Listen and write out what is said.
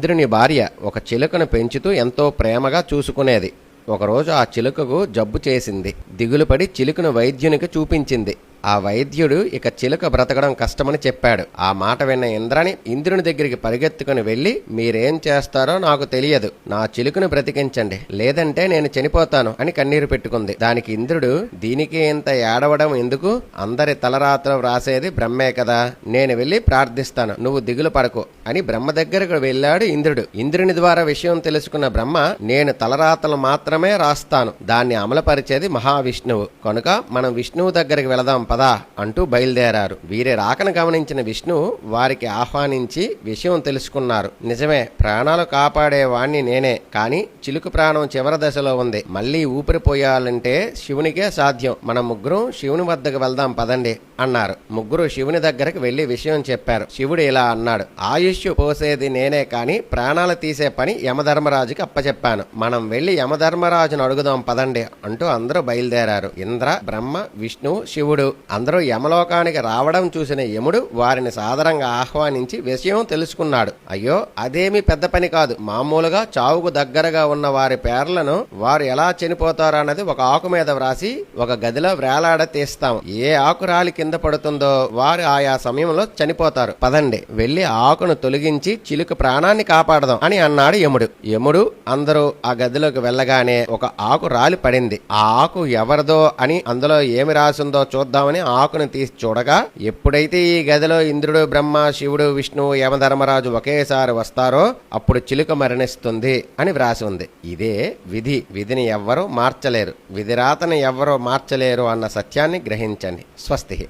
ఇంద్రుని భార్య ఒక చిలుకను పెంచుతూ ఎంతో ప్రేమగా చూసుకునేది. ఒకరోజు ఆ చిలుకకు జబ్బు చేసింది. దిగులుపడి చిలుకను వైద్యునికి చూపించింది. ఆ వైద్యుడు ఇక చిలుక బ్రతకడం కష్టమని చెప్పాడు. ఆ మాట విన్న ఇంద్రని ఇంద్రుని దగ్గరికి పరిగెత్తుకుని వెళ్ళి మీరేం చేస్తారో నాకు తెలియదు. నా చిలుకను బ్రతికించండి. లేదంటే నేను చనిపోతాను అని కన్నీరు పెట్టుకుంది. దానికి ఇంద్రుడు దీనికి ఇంత ఏడవడం ఎందుకు? అందరి తలరాత్రం వ్రాసేది బ్రహ్మే కదా. నేను వెళ్ళి ప్రార్థిస్తాను. నువ్వు దిగులు పడకు అని బ్రహ్మ దగ్గరకు వెళ్ళాడు ఇంద్రుడు. ఇంద్రుని ద్వారా విషయం తెలుసుకున్న బ్రహ్మ నేను తలరాతలు మాత్రమే రాస్తాను. దాన్ని అమలుపరిచేది మహావిష్ణువు. కనుక మనం విష్ణువు దగ్గరికి వెళదాం పద. అంటూ బయలుదేరారు. వీరి రాకను గమనించిన విష్ణువు వారికి ఆహ్వానించి విషయం తెలుసుకున్నారు. నిజమే ప్రాణాలు కాపాడేవాణ్ణి నేనే కానీ చిలుకు ప్రాణం చివరి దశలో ఉంది. మళ్ళీ ఊపిరిపోయాలంటే శివునికే సాధ్యం. మన ముగ్గురం శివుని వద్దకు వెళ్దాం పదండి అన్నారు. ముగ్గురు శివుని దగ్గరకు వెళ్ళి విషయం చెప్పారు. శివుడు ఇలా అన్నాడు. ఆయుష్ పోసేది నేనే కాని ప్రాణాలు తీసే పని యమధర్మరాజుకి అప్పచెప్పాను. మనం వెళ్ళి యమధర్మరాజును అడుగుదాం పదండి అంటూ అందరూ బయలుదేరారు. ఇంద్ర బ్రహ్మ విష్ణువు శివుడు అందరూ యమలోకానికి రావడం చూసిన యముడు వారిని సాదరంగా ఆహ్వానించి విషయం తెలుసుకున్నాడు. అయ్యో అదేమి పెద్ద పని కాదు. మామూలుగా చావుకు దగ్గరగా ఉన్న వారి పేర్లను వారు ఎలా చనిపోతారన్నది ఒక ఆకు మీద వ్రాసి ఒక గదిలో వేలాడ తీస్తాం. ఏ ఆకు రాలి కింద పడుతుందో వారు ఆయా సమయంలో చనిపోతారు. పదండి వెళ్ళి ఆకును తొలగించి చిలుక ప్రాణాన్ని కాపాడదాం అని అన్నాడు యముడు. యముడు అందరూ ఆ గదిలోకి వెళ్ళగానే ఒక ఆకు రాలి పడింది. ఆ ఆకు ఎవరిదో అని అందులో ఏమి రాసిందో చూద్దామని ఆకును తీసి చూడగా ఎప్పుడైతే ఈ గదిలో ఇంద్రుడు బ్రహ్మ శివుడు విష్ణువు యమధర్మరాజు ఒకేసారి వస్తారో అప్పుడు చిలుక మరణిస్తుంది అని వ్రాసి ఉంది. ఇదే విధి. విధిని ఎవ్వరూ మార్చలేరు. విధిరాతను ఎవ్వరూ మార్చలేరు అన్న సత్యాన్ని గ్రహించండి. స్వస్తి.